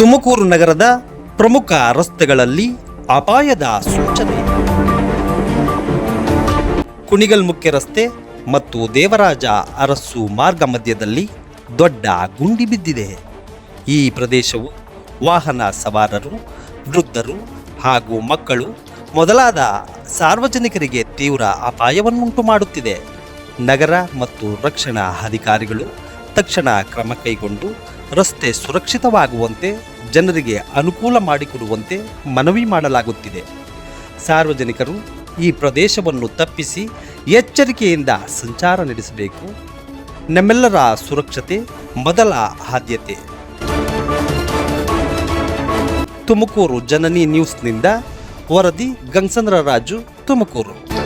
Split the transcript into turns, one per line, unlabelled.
ತುಮಕೂರು ನಗರದ ಪ್ರಮುಖ ರಸ್ತೆಗಳಲ್ಲಿ ಅಪಾಯದ ಸೂಚನೆ. ಕುಣಿಗಲ್ ಮುಖ್ಯ ರಸ್ತೆ ಮತ್ತು ದೇವರಾಜ ಅರಸು ಮಾರ್ಗ ಮಧ್ಯದಲ್ಲಿ ದೊಡ್ಡ ಗುಂಡಿ ಬಿದ್ದಿದೆ. ಈ ಪ್ರದೇಶವು ವಾಹನ ಸವಾರರು, ವೃದ್ಧರು ಹಾಗೂ ಮಕ್ಕಳು ಮೊದಲಾದ ಸಾರ್ವಜನಿಕರಿಗೆ ತೀವ್ರ ಅಪಾಯವನ್ನುಂಟು ಮಾಡುತ್ತಿದೆ. ನಗರ ಮತ್ತು ರಕ್ಷಣಾ ಅಧಿಕಾರಿಗಳು ತಕ್ಷಣ ಕ್ರಮ ಕೈಗೊಂಡು ರಸ್ತೆ ಸುರಕ್ಷಿತವಾಗುವಂತೆ, ಜನರಿಗೆ ಅನುಕೂಲ ಮಾಡಿಕೊಡುವಂತೆ ಮನವಿ ಮಾಡಲಾಗುತ್ತಿದೆ. ಸಾರ್ವಜನಿಕರು ಈ ಪ್ರದೇಶವನ್ನು ತಪ್ಪಿಸಿ ಎಚ್ಚರಿಕೆಯಿಂದ ಸಂಚಾರ ನಡೆಸಬೇಕು. ನಮ್ಮೆಲ್ಲರ ಸುರಕ್ಷತೆ ಮೊದಲ ಆದ್ಯತೆ. ತುಮಕೂರು ಜನನಿ ನ್ಯೂಸ್ನಿಂದ ವರದಿ ಗಂಗಸಂದ್ರ ರಾಜು ತುಮಕೂರು.